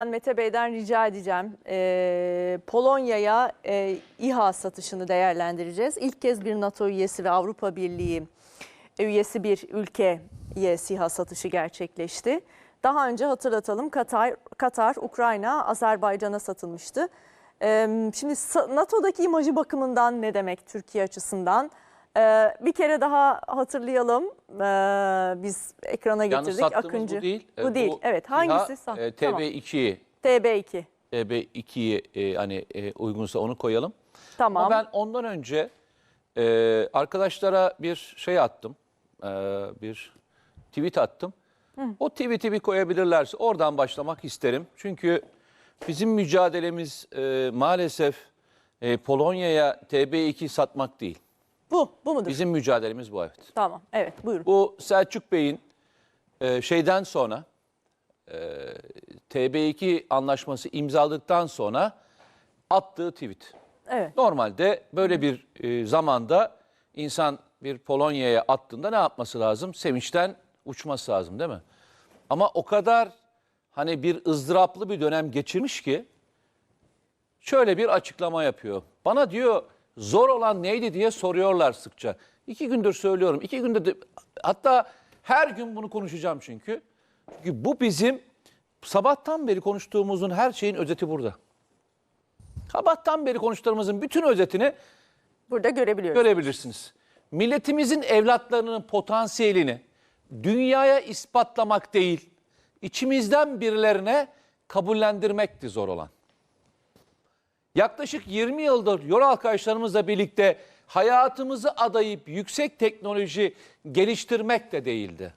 Ben Mete Bey'den rica edeceğim. Ee, Polonya'ya e, İHA satışını değerlendireceğiz. İlk kez bir NATO üyesi ve Avrupa Birliği üyesi bir ülkeye SİHA satışı gerçekleşti. Daha önce hatırlatalım Katar, Katar Ukrayna, Azerbaycan'a satılmıştı. Ee, şimdi NATO'daki imajı bakımından ne demek Türkiye açısından? Ee, bir kere daha hatırlayalım. Ee, biz ekrana Yalnız getirdik. sattığımız Akıncı. bu değil. Bu E, değil. Evet. Hangisi? İHA, sah- e, Tamam. TB2'yi TB2. TB2'yi e, hani e, uygunsa onu koyalım. Tamam. Ama ben ondan önce e, arkadaşlara bir şey attım. E, bir tweet attım. O tweet'i bir koyabilirlerse oradan başlamak isterim. Çünkü bizim mücadelemiz e, maalesef e, Polonya'ya TB2 satmak değil. Bu, bu mudur? Bizim mücadelemiz bu evet. Tamam, evet buyurun. Bu Selçuk Bey'in e, şeyden sonra e, TB2 anlaşması imzaladıktan sonra attığı tweet. Evet. Normalde böyle bir e, zamanda insan bir Polonya'ya attığında ne yapması lazım? Sevinçten uçması lazım değil mi? Ama o kadar hani bir ızdıraplı bir dönem geçirmiş ki şöyle bir açıklama yapıyor. Bana diyor zor olan neydi diye soruyorlar sıkça. İki gündür söylüyorum. İki gündür de, hatta her gün bunu konuşacağım çünkü. Çünkü bu bizim sabahtan beri konuştuğumuzun her şeyin özeti burada. Sabahtan beri konuştuklarımızın bütün özetini Burada görebiliyoruz. görebilirsiniz. Milletimizin evlatlarının potansiyelini dünyaya ispatlamak değil, içimizden birilerine kabullendirmekti zor olan. Yaklaşık 20 yıldır yol arkadaşlarımızla birlikte hayatımızı adayıp yüksek teknoloji geliştirmek de değildi.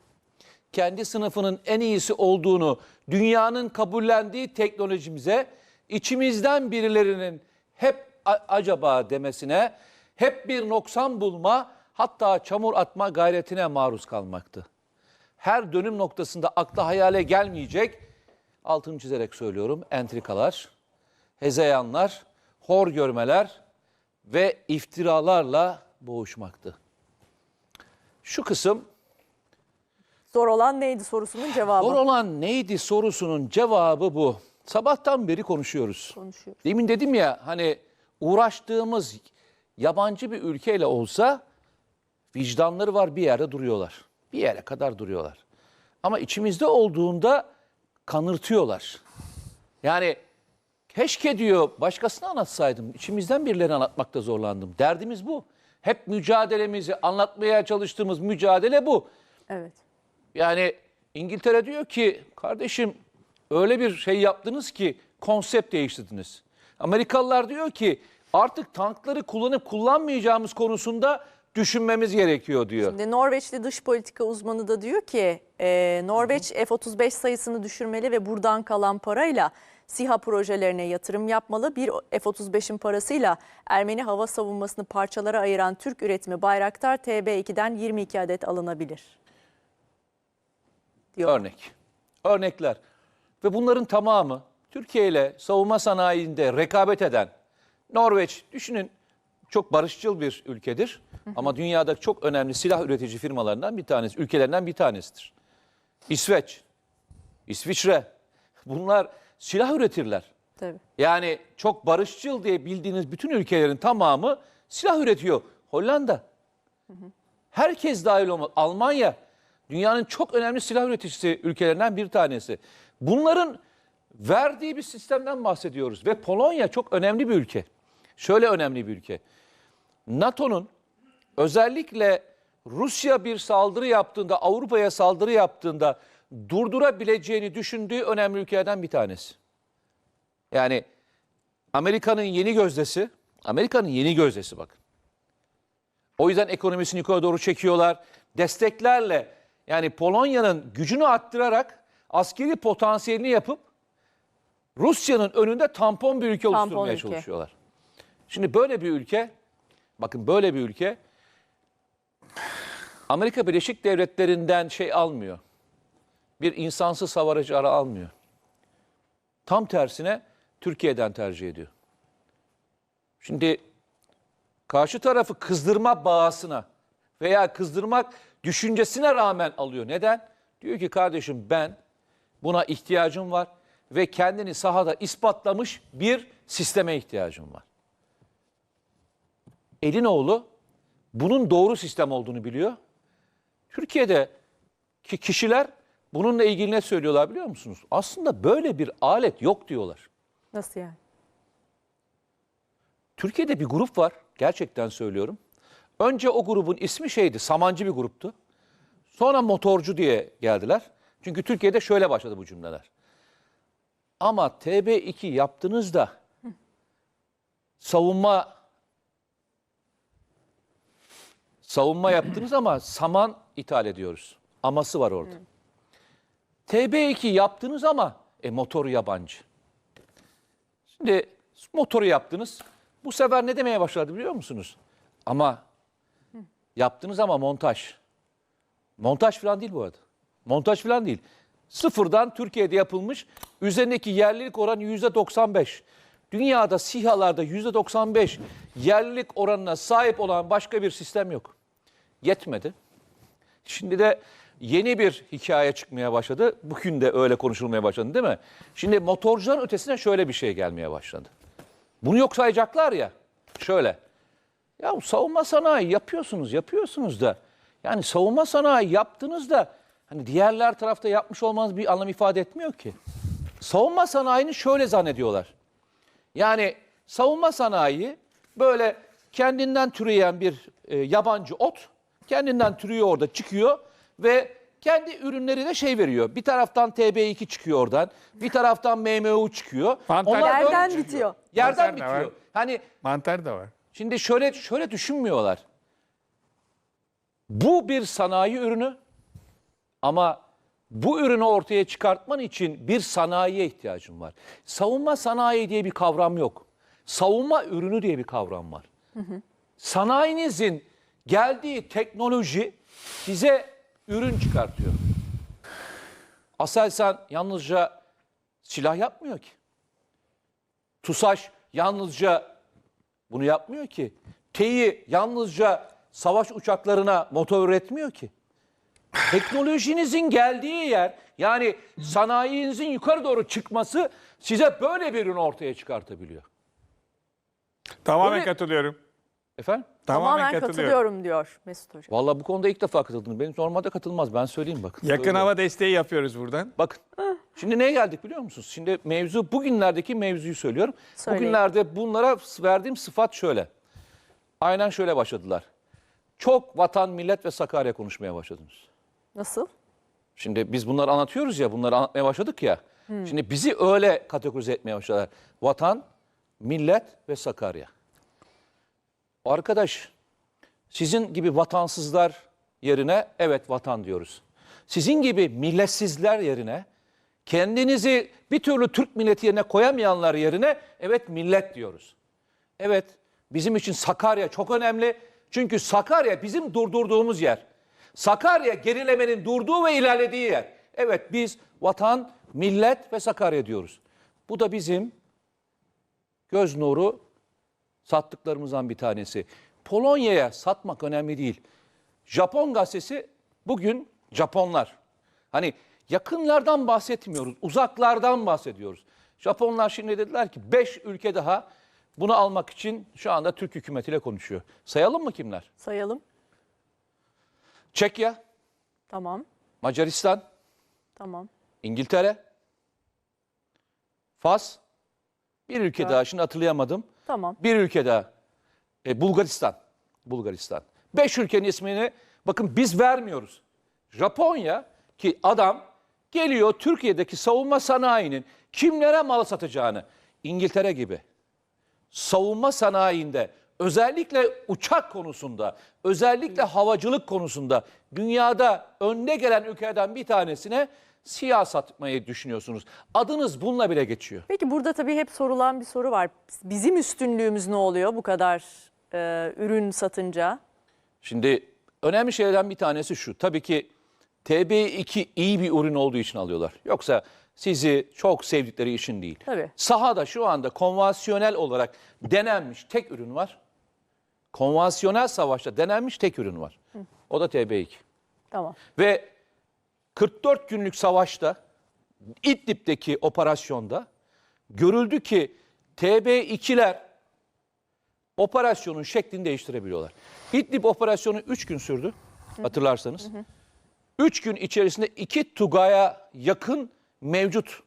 Kendi sınıfının en iyisi olduğunu dünyanın kabullendiği teknolojimize içimizden birilerinin hep acaba demesine, hep bir noksan bulma hatta çamur atma gayretine maruz kalmaktı. Her dönüm noktasında akla hayale gelmeyecek, altını çizerek söylüyorum, entrikalar, hezeyanlar, hor görmeler ve iftiralarla boğuşmaktı. Şu kısım Zor olan neydi sorusunun cevabı. Zor olan neydi sorusunun cevabı bu. Sabahtan beri konuşuyoruz. Konuşuyoruz. Demin dedim ya hani uğraştığımız yabancı bir ülkeyle olsa vicdanları var bir yerde duruyorlar. Bir yere kadar duruyorlar. Ama içimizde olduğunda kanırtıyorlar. Yani keşke diyor başkasına anlatsaydım. İçimizden birilerine anlatmakta zorlandım. Derdimiz bu. Hep mücadelemizi anlatmaya çalıştığımız mücadele bu. Evet. Yani İngiltere diyor ki kardeşim öyle bir şey yaptınız ki konsept değiştirdiniz. Amerikalılar diyor ki artık tankları kullanıp kullanmayacağımız konusunda düşünmemiz gerekiyor diyor. Şimdi Norveçli dış politika uzmanı da diyor ki e, Norveç F-35 sayısını düşürmeli ve buradan kalan parayla SİHA projelerine yatırım yapmalı. Bir F-35'in parasıyla Ermeni hava savunmasını parçalara ayıran Türk üretimi Bayraktar TB2'den 22 adet alınabilir. Diyor. Örnek. Örnekler. Ve bunların tamamı Türkiye ile savunma sanayinde rekabet eden Norveç düşünün çok barışçıl bir ülkedir. Ama dünyada çok önemli silah üretici firmalarından bir tanesi, ülkelerinden bir tanesidir. İsveç, İsviçre bunlar silah üretirler. Tabii. Yani çok barışçıl diye bildiğiniz bütün ülkelerin tamamı silah üretiyor. Hollanda. Herkes dahil olmaz. Almanya dünyanın çok önemli silah üreticisi ülkelerinden bir tanesi. Bunların verdiği bir sistemden bahsediyoruz ve Polonya çok önemli bir ülke. Şöyle önemli bir ülke. NATO'nun özellikle Rusya bir saldırı yaptığında, Avrupa'ya saldırı yaptığında durdurabileceğini düşündüğü önemli ülkelerden bir tanesi. Yani Amerika'nın yeni gözdesi, Amerika'nın yeni gözdesi bakın. O yüzden ekonomisini yukarı doğru çekiyorlar. Desteklerle yani Polonya'nın gücünü arttırarak askeri potansiyelini yapıp Rusya'nın önünde tampon bir ülke Tampon oluşturmaya ülke. çalışıyorlar. Şimdi böyle bir ülke, bakın böyle bir ülke Amerika Birleşik Devletleri'nden şey almıyor. Bir insansız hava aracı ara almıyor. Tam tersine Türkiye'den tercih ediyor. Şimdi karşı tarafı kızdırma bağısına veya kızdırmak düşüncesine rağmen alıyor. Neden? Diyor ki kardeşim ben buna ihtiyacım var. ve kendini sahada ispatlamış bir sisteme ihtiyacım var. Elinoğlu bunun doğru sistem olduğunu biliyor. Türkiye'deki kişiler bununla ilgili ne söylüyorlar biliyor musunuz? Aslında böyle bir alet yok diyorlar. Nasıl yani? Türkiye'de bir grup var. Gerçekten söylüyorum. Önce o grubun ismi şeydi. Samancı bir gruptu. Sonra motorcu diye geldiler. Çünkü Türkiye'de şöyle başladı bu cümleler. Ama TB2 yaptığınızda savunma savunma yaptınız ama saman ithal ediyoruz. Aması var orada. TB2 yaptınız ama e, motoru yabancı. Şimdi motoru yaptınız. Bu sefer ne demeye başladı biliyor musunuz? Ama yaptınız ama montaj. Montaj falan değil bu arada. Montaj falan değil. Sıfırdan Türkiye'de yapılmış. Üzerindeki yerlilik oranı yüzde 95. Dünyada SİHA'larda yüzde 95 yerlilik oranına sahip olan başka bir sistem yok. Yetmedi. Şimdi de yeni bir hikaye çıkmaya başladı. Bugün de öyle konuşulmaya başladı değil mi? Şimdi motorcuların ötesine şöyle bir şey gelmeye başladı. Bunu yok sayacaklar ya. Şöyle. Ya savunma sanayi yapıyorsunuz, yapıyorsunuz da. Yani savunma sanayi yaptığınızda hani diğerler tarafta yapmış olmanız bir anlam ifade etmiyor ki. Savunma sanayini şöyle zannediyorlar. Yani savunma sanayi böyle kendinden türeyen bir e, yabancı ot kendinden türüyor orada çıkıyor ve kendi ürünleri de şey veriyor. Bir taraftan TB2 çıkıyor oradan. Bir taraftan MMU çıkıyor. Mantar- Onlar böyle Yerden çıkıyor. bitiyor. Yerden Mantar da var. bitiyor. Hani Mantar da var. Şimdi şöyle şöyle düşünmüyorlar. Bu bir sanayi ürünü ama bu ürünü ortaya çıkartman için bir sanayiye ihtiyacın var. Savunma sanayi diye bir kavram yok. Savunma ürünü diye bir kavram var. Sanayinizin geldiği teknoloji size ürün çıkartıyor. Aselsan yalnızca silah yapmıyor ki. TUSAŞ yalnızca bunu yapmıyor ki. TEİ yalnızca savaş uçaklarına motor üretmiyor ki. Teknolojinizin geldiği yer yani sanayinizin yukarı doğru çıkması size böyle bir ürün ortaya çıkartabiliyor. Tamamen Böyle- katılıyorum. Efendim? Tamamen, Tamamen katılıyorum. katılıyorum diyor Mesut Hocam. Vallahi bu konuda ilk defa katıldım. Benim normalde katılmaz. Ben söyleyeyim bakın. Yakın Söylüyorum. hava desteği yapıyoruz buradan. Bakın. Şimdi neye geldik biliyor musunuz? Şimdi mevzu bugünlerdeki mevzuyu söylüyorum. Söyleyin. Bugünlerde bunlara verdiğim sıfat şöyle. Aynen şöyle başladılar. Çok vatan, millet ve Sakarya konuşmaya başladınız. Nasıl? Şimdi biz bunları anlatıyoruz ya, bunları anlatmaya başladık ya. Şimdi bizi öyle kategorize etmeye başladılar. Vatan, millet ve Sakarya. Arkadaş, sizin gibi vatansızlar yerine evet vatan diyoruz. Sizin gibi milletsizler yerine kendinizi bir türlü Türk milleti yerine koyamayanlar yerine evet millet diyoruz. Evet bizim için Sakarya çok önemli. Çünkü Sakarya bizim durdurduğumuz yer. Sakarya gerilemenin durduğu ve ilerlediği yer. Evet biz vatan, millet ve Sakarya diyoruz. Bu da bizim göz nuru sattıklarımızdan bir tanesi. Polonya'ya satmak önemli değil. Japon gazetesi bugün Japonlar. Hani yakınlardan bahsetmiyoruz, uzaklardan bahsediyoruz. Japonlar şimdi dediler ki 5 ülke daha bunu almak için şu anda Türk hükümetiyle konuşuyor. Sayalım mı kimler? Sayalım. Çekya, Tamam. Macaristan, Tamam. İngiltere, Fas, bir ülke Evet. daha şimdi hatırlayamadım. Tamam. Bir ülke daha. E, Bulgaristan. Bulgaristan. Beş ülkenin ismini bakın biz vermiyoruz. Japonya ki adam geliyor Türkiye'deki savunma sanayinin kimlere mal satacağını İngiltere gibi savunma sanayinde özellikle uçak konusunda, özellikle havacılık konusunda dünyada önde gelen ülkelerden bir tanesine siyah satmayı düşünüyorsunuz. Adınız bununla bile geçiyor. Peki burada tabii hep sorulan bir soru var. Bizim üstünlüğümüz ne oluyor bu kadar e, ürün satınca? Şimdi önemli şeylerden bir tanesi şu. Tabii ki TB2 iyi bir ürün olduğu için alıyorlar. Yoksa sizi çok sevdikleri için değil. Tabii. Sahada şu anda konvansiyonel olarak denenmiş tek ürün var. Konvansiyonel savaşta denenmiş tek ürün var. O da TB2. Tamam. Ve 44 günlük savaşta İdlib'deki operasyonda görüldü ki TB2'ler operasyonun şeklini değiştirebiliyorlar. İdlib operasyonu 3 gün sürdü hatırlarsanız. 3 gün içerisinde 2 Tugay'a yakın mevcut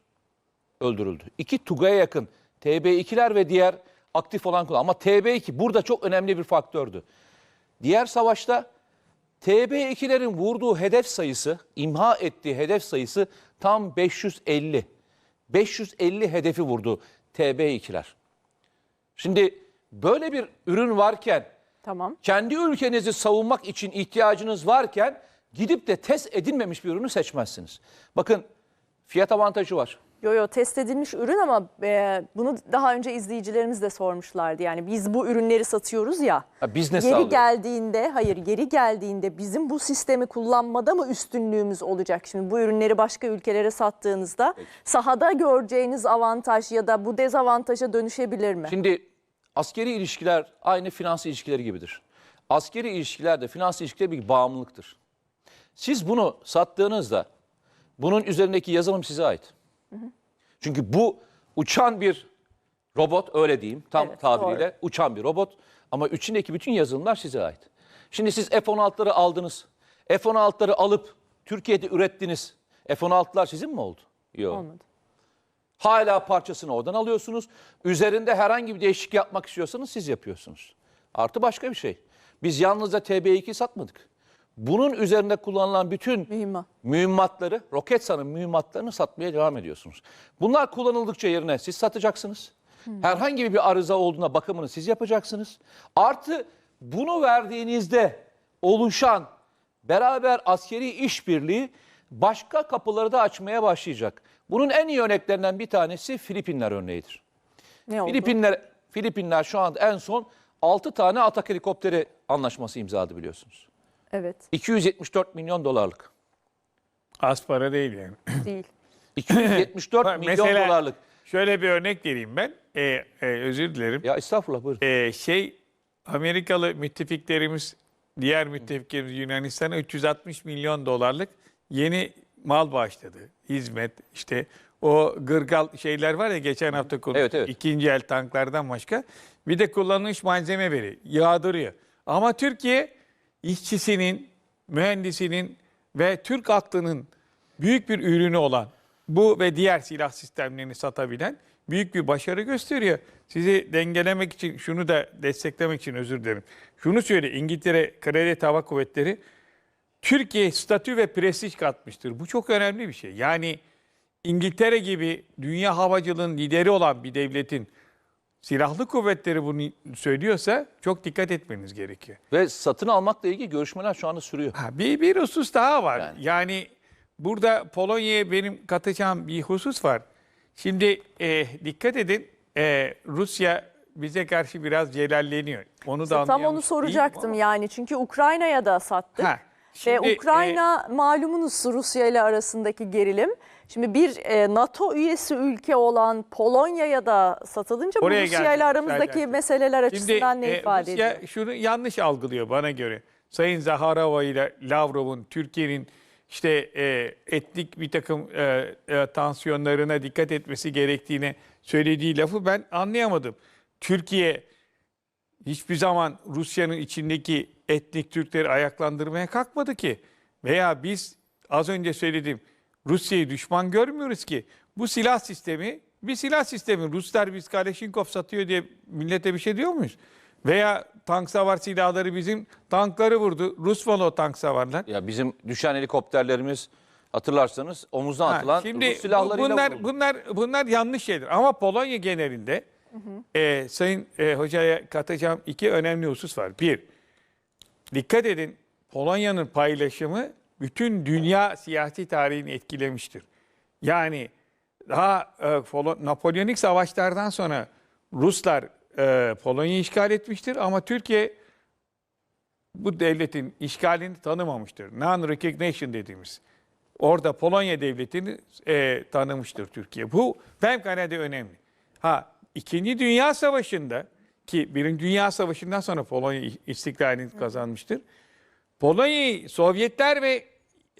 öldürüldü. 2 Tugay'a yakın TB2'ler ve diğer aktif olan kullan. Ama TB2 burada çok önemli bir faktördü. Diğer savaşta TB2'lerin vurduğu hedef sayısı, imha ettiği hedef sayısı tam 550. 550 hedefi vurdu TB2'ler. Şimdi böyle bir ürün varken, Tamam. kendi ülkenizi savunmak için ihtiyacınız varken gidip de test edilmemiş bir ürünü seçmezsiniz. Bakın fiyat avantajı var. Yo yo test edilmiş ürün ama e, bunu daha önce izleyicilerimiz de sormuşlardı. Yani biz bu ürünleri satıyoruz ya. Ha, business Geri sağlıyor. geldiğinde, hayır geri geldiğinde bizim bu sistemi kullanmada mı üstünlüğümüz olacak? Şimdi bu ürünleri başka ülkelere sattığınızda sahada göreceğiniz avantaj ya da bu dezavantaja dönüşebilir mi? Şimdi askeri ilişkiler aynı finans ilişkileri gibidir. Askeri ilişkiler de finans ilişkileri bir bağımlılıktır. Siz bunu sattığınızda bunun üzerindeki yazılım size ait. Çünkü bu uçan bir robot öyle diyeyim tam Evet, tabiriyle uçan bir robot ama içindeki bütün yazılımlar size ait. Şimdi siz F-16'ları aldınız. F-16'ları alıp Türkiye'de ürettiniz. F-16'lar sizin mi oldu? Yok. Olmadı. Hala parçasını oradan alıyorsunuz. Üzerinde herhangi bir değişiklik yapmak istiyorsanız siz yapıyorsunuz. Artı başka bir şey. Biz yalnızca TB2 satmadık. Bunun üzerinde kullanılan bütün Mühimmat. mühimmatları, Roketsan'ın mühimmatlarını satmaya devam ediyorsunuz. Bunlar kullanıldıkça yerine siz satacaksınız. Herhangi bir arıza olduğuna bakımını siz yapacaksınız. Artı bunu verdiğinizde oluşan beraber askeri işbirliği başka kapıları da açmaya başlayacak. Bunun en iyi örneklerinden bir tanesi Filipinler örneğidir. Ne oldu? Filipinler Filipinler şu anda en son 6 tane atak helikopteri anlaşması imzaladı biliyorsunuz. Evet, 274 milyon dolarlık. Az para değil yani. değil. 274 Bak, milyon mesela dolarlık. Şöyle bir örnek vereyim ben. Ee, e, özür dilerim. Ya estağfurullah buyurun. Ee, şey Amerikalı müttefiklerimiz, diğer müttefiklerimiz Yunanistan'a 360 milyon dolarlık yeni mal bağışladı. Hizmet işte o gırgal şeyler var ya geçen hafta konuştuk. Evet, evet. İkinci el tanklardan başka. Bir de kullanılmış malzeme veri yağdırıyor. Ama Türkiye işçisinin, mühendisinin ve Türk aklının büyük bir ürünü olan bu ve diğer silah sistemlerini satabilen büyük bir başarı gösteriyor. Sizi dengelemek için, şunu da desteklemek için özür dilerim. Şunu söyle, İngiltere Kraliyet Hava Kuvvetleri Türkiye statü ve prestij katmıştır. Bu çok önemli bir şey. Yani İngiltere gibi dünya havacılığın lideri olan bir devletin silahlı kuvvetleri bunu söylüyorsa çok dikkat etmeniz gerekiyor. Ve satın almakla ilgili görüşmeler şu anda sürüyor. Ha, bir, bir husus daha var. Yani. Yani, burada Polonya'ya benim katacağım bir husus var. Şimdi e, dikkat edin e, Rusya bize karşı biraz celalleniyor. Onu da Tam onu soracaktım yani çünkü Ukrayna'ya da sattık. Ha, şimdi, e, Ukrayna malumunuz Rusya ile arasındaki gerilim. Şimdi bir e, NATO üyesi ülke olan Polonya'ya da satılınca bu Rusya ile aramızdaki geleceğim. meseleler açısından ne e, ifade Rusya ediyor? şunu yanlış algılıyor bana göre. Sayın Zaharova ile Lavrov'un Türkiye'nin işte e, etnik bir takım e, e, tansiyonlarına dikkat etmesi gerektiğini söylediği lafı ben anlayamadım. Türkiye hiçbir zaman Rusya'nın içindeki etnik Türkleri ayaklandırmaya kalkmadı ki. Veya biz az önce söyledim Rusya'yı düşman görmüyoruz ki. Bu silah sistemi bir silah sistemi. Ruslar biz Kalashnikov satıyor diye millete bir şey diyor muyuz? Veya tank savar silahları bizim tankları vurdu. Rus o tank savarlar. Ya bizim düşen helikopterlerimiz hatırlarsanız omuzdan Ha, atılan şimdi Rus silahlarıyla bunlar vuruldu. bunlar bunlar yanlış şeyler. Ama Polonya genelinde e, Sayın e, Hoca'ya katacağım iki önemli husus var. Bir, dikkat edin Polonya'nın paylaşımı bütün dünya siyasi tarihini etkilemiştir. Yani daha e, Napolyonik savaşlardan sonra Ruslar e, Polonya'yı işgal etmiştir ama Türkiye bu devletin işgalini tanımamıştır. Non-recognition dediğimiz. Orada Polonya devletini e, tanımıştır Türkiye. Bu fevkalade önemli. Ha İkinci Dünya Savaşı'nda ki Birinci Dünya Savaşı'ndan sonra Polonya istiklalini kazanmıştır. Polonya'yı Sovyetler ve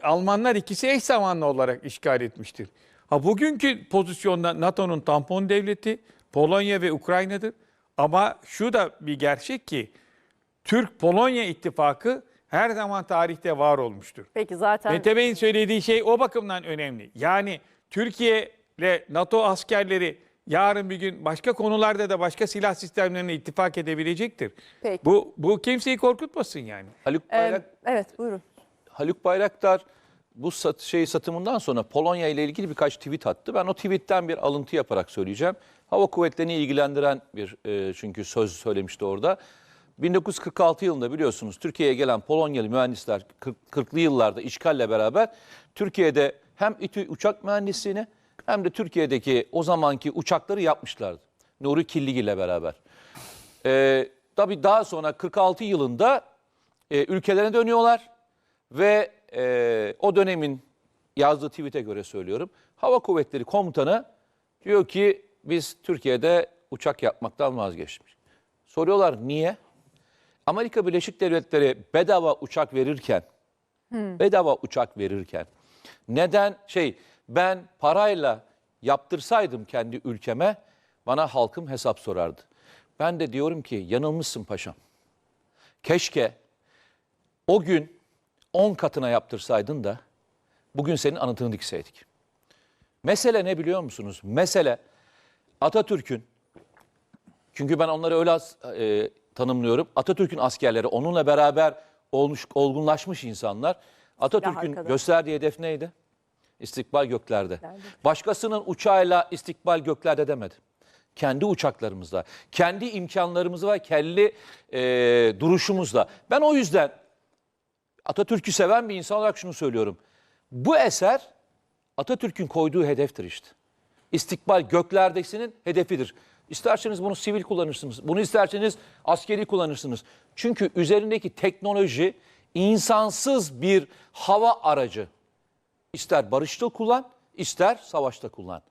Almanlar ikisi eş zamanlı olarak işgal etmiştir. Ha bugünkü pozisyonda NATO'nun tampon devleti Polonya ve Ukrayna'dır. Ama şu da bir gerçek ki Türk-Polonya ittifakı her zaman tarihte var olmuştur. Peki zaten Mete Bey'in söylediği şey o bakımdan önemli. Yani Türkiye ile NATO askerleri yarın bir gün başka konularda da başka silah sistemlerine ittifak edebilecektir. Peki. Bu bu kimseyi korkutmasın yani. Haluk Ee, Bayrak evet buyurun. Haluk Bayraktar bu sat, şey satımından sonra Polonya ile ilgili birkaç tweet attı. Ben o tweetten bir alıntı yaparak söyleyeceğim. Hava kuvvetlerini ilgilendiren bir e, çünkü söz söylemişti orada. 1946 yılında biliyorsunuz Türkiye'ye gelen Polonyalı mühendisler 40, 40'lı yıllarda işgalle beraber Türkiye'de hem İTÜ uçak mühendisliğini hem de Türkiye'deki o zamanki uçakları yapmışlardı. Nuri Killig ile beraber. Ee, tabii daha sonra 46 yılında e, ülkelerine dönüyorlar ve e, o dönemin yazdığı tweet'e göre söylüyorum. Hava Kuvvetleri Komutanı diyor ki biz Türkiye'de uçak yapmaktan vazgeçmiş. Soruyorlar niye? Amerika Birleşik Devletleri bedava uçak verirken bedava uçak verirken neden şey ben parayla yaptırsaydım kendi ülkeme bana halkım hesap sorardı. Ben de diyorum ki yanılmışsın paşam. Keşke o gün 10 katına yaptırsaydın da bugün senin anıtını dikseydik. Mesele ne biliyor musunuz? Mesele Atatürk'ün çünkü ben onları öyle e, tanımlıyorum. Atatürk'ün askerleri onunla beraber olmuş olgunlaşmış insanlar. Atatürk'ün gösterdiği hedef neydi? İstikbal göklerde. Başkasının uçağıyla istikbal göklerde demedi. Kendi uçaklarımızla, kendi imkanlarımızla ve kendi e, duruşumuzla. Ben o yüzden Atatürk'ü seven bir insan olarak şunu söylüyorum. Bu eser Atatürk'ün koyduğu hedeftir işte. İstikbal göklerdesinin hedefidir. İsterseniz bunu sivil kullanırsınız. Bunu isterseniz askeri kullanırsınız. Çünkü üzerindeki teknoloji insansız bir hava aracı. İster barışta kullan, ister savaşta kullan.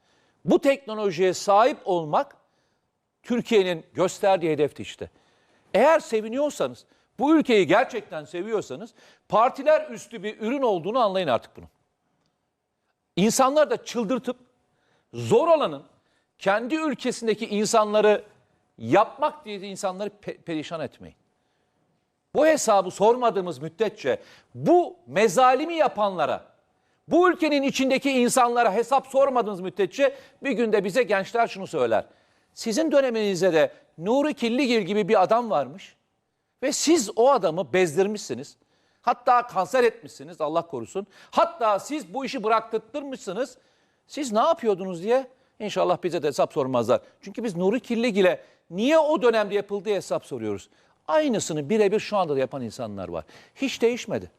Bu teknolojiye sahip olmak Türkiye'nin gösterdiği hedefti işte. Eğer seviniyorsanız, bu ülkeyi gerçekten seviyorsanız partiler üstü bir ürün olduğunu anlayın artık bunun. İnsanlar da çıldırtıp zor olanın kendi ülkesindeki insanları yapmak diye de insanları pe- perişan etmeyin. Bu hesabı sormadığımız müddetçe bu mezalimi yapanlara, bu ülkenin içindeki insanlara hesap sormadığınız müddetçe bir günde bize gençler şunu söyler. Sizin döneminizde de Nuri Killigil gibi bir adam varmış ve siz o adamı bezdirmişsiniz. Hatta kanser etmişsiniz Allah korusun. Hatta siz bu işi bıraktırtmışsınız. Siz ne yapıyordunuz diye inşallah bize de hesap sormazlar. Çünkü biz Nuri Killigil'e niye o dönemde yapıldığı hesap soruyoruz. Aynısını birebir şu anda da yapan insanlar var. Hiç değişmedi.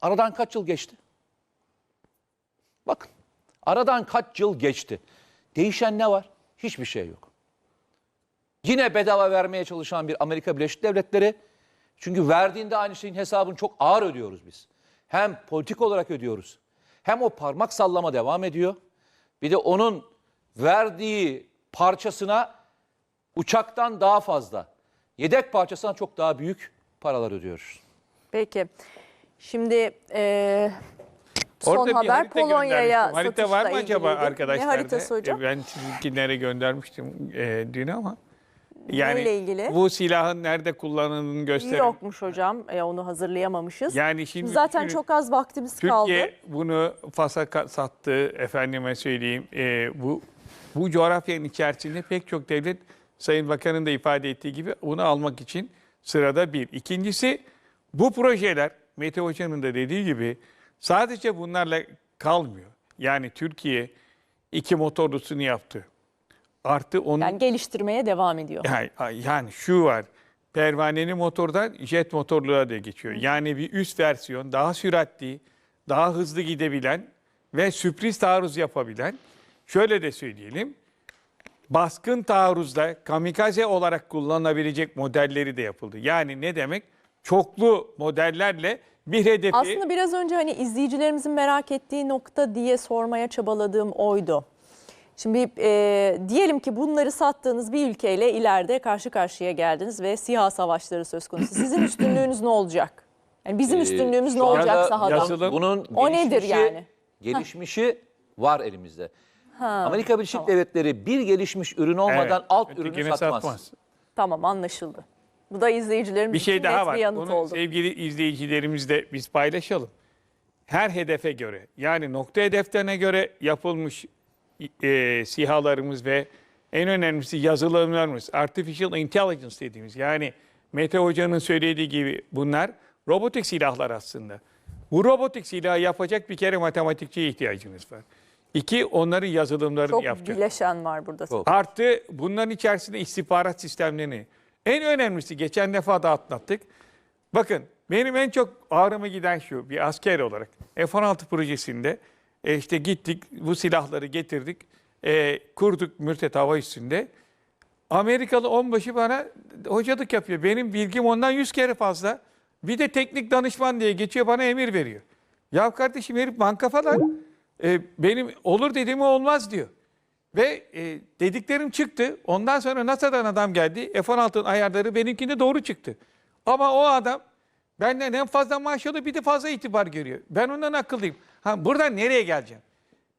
Aradan kaç yıl geçti? Bakın aradan kaç yıl geçti. Değişen ne var? Hiçbir şey yok. Yine bedava vermeye çalışan bir Amerika Birleşik Devletleri. Çünkü verdiğinde aynı şeyin hesabını çok ağır ödüyoruz biz. Hem politik olarak ödüyoruz. Hem o parmak sallama devam ediyor. Bir de onun verdiği parçasına uçaktan daha fazla, yedek parçasından çok daha büyük paralar ödüyoruz. Peki. Şimdi e, son Orada bir haber Polonya'ya. Harita var mı acaba arkadaşlar? Ne haritası hocam? Ben sizinkilere göndermiştim e, dün ama. Yani Neyle ilgili? bu silahın nerede kullanıldığını gösteren. Yokmuş hocam. E, onu hazırlayamamışız. Yani şimdi Zaten çok az vaktimiz kaldı. Türkiye bunu Fas'a sattı efendime söyleyeyim. E, bu bu coğrafyanın içerisinde pek çok devlet Sayın Bakan'ın da ifade ettiği gibi onu almak için sırada bir. İkincisi bu projeler Mete Hoca'nın da dediği gibi sadece bunlarla kalmıyor. Yani Türkiye iki motorlusunu yaptı. Artı onun Yani geliştirmeye devam ediyor. yani, yani şu var. Pervaneli motordan jet motorluğa da geçiyor. Yani bir üst versiyon daha süratli, daha hızlı gidebilen ve sürpriz taarruz yapabilen. Şöyle de söyleyelim. Baskın taarruzda kamikaze olarak kullanılabilecek modelleri de yapıldı. Yani ne demek? Çoklu modellerle bir hedefi Aslında biraz önce hani izleyicilerimizin merak ettiği nokta diye sormaya çabaladığım oydu. Şimdi e, diyelim ki bunları sattığınız bir ülkeyle ileride karşı karşıya geldiniz ve SİHA savaşları söz konusu. Sizin üstünlüğünüz ne olacak? Yani bizim Ee, üstünlüğümüz ne şu anda olacak sahada? yazılı- Bunun O nedir yani? Gelişmişi var elimizde. Amerika Birleşik Devletleri bir gelişmiş ürün olmadan Evet, alt ürünü satmaz. Tamam anlaşıldı. Bu da izleyicilerin Bir şey için daha net var. bir yanıt Bunu oldu. sevgili izleyicilerimizle biz paylaşalım. Her hedefe göre yani nokta hedeflerine göre yapılmış e, sihalarımız ve en önemlisi yazılımlarımız, artificial intelligence dediğimiz yani Mete Hoca'nın söylediği gibi bunlar robotik silahlar aslında. Bu robotik silahı yapacak bir kere matematikçiye ihtiyacınız var. İki, onların yazılımlarını Çok yapacak. bileşen var burada. Artı bunların içerisinde istihbarat sistemlerini. En önemlisi geçen defa da atlattık. Bakın benim en çok ağrıma giden şu bir asker olarak F-16 projesinde e, işte gittik bu silahları getirdik e, kurduk Mürtet Hava Üssü'nde. Amerikalı onbaşı bana hocalık yapıyor. Benim bilgim ondan 100 kere fazla. Bir de teknik danışman diye geçiyor bana emir veriyor. Ya kardeşim herif banka falan. E, benim olur dediğimi olmaz diyor. Ve e, dediklerim çıktı. Ondan sonra NASA'dan adam geldi. F-16'ın ayarları benimkinde doğru çıktı. Ama o adam benden hem fazla maaş alıyor bir de fazla itibar görüyor. Ben ondan akıllıyım. Ha, buradan nereye geleceğim?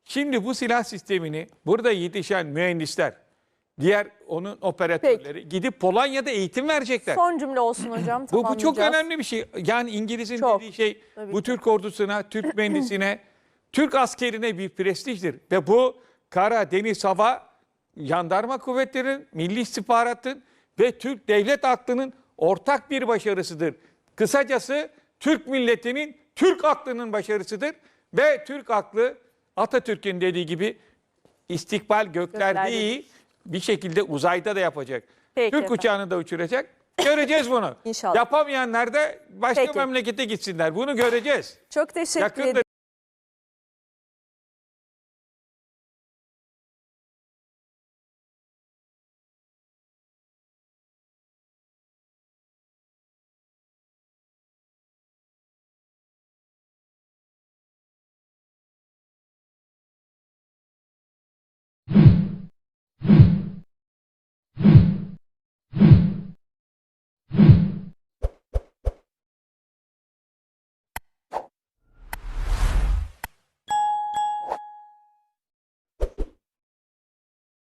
Şimdi bu silah sistemini burada yetişen mühendisler, diğer onun operatörleri gidip Polonya'da eğitim verecekler. Son cümle olsun hocam. Bu, bu çok önemli bir şey. Yani İngiliz'in Çok. dediği şey Tabii bu ki. Türk ordusuna, Türk mühendisine, Türk askerine bir prestijdir. Ve bu kara, deniz, hava, jandarma kuvvetlerinin, milli istihbaratın ve Türk devlet aklının ortak bir başarısıdır. Kısacası Türk milletinin, Türk aklının başarısıdır. Ve Türk aklı Atatürk'ün dediği gibi istikbal gökler Göklerde değil bir şekilde uzayda da yapacak. Peki Türk efendim. uçağını da uçuracak. Göreceğiz bunu. İnşallah. Yapamayanlar da başka Peki. memlekete gitsinler. Bunu göreceğiz. Çok teşekkür ederim.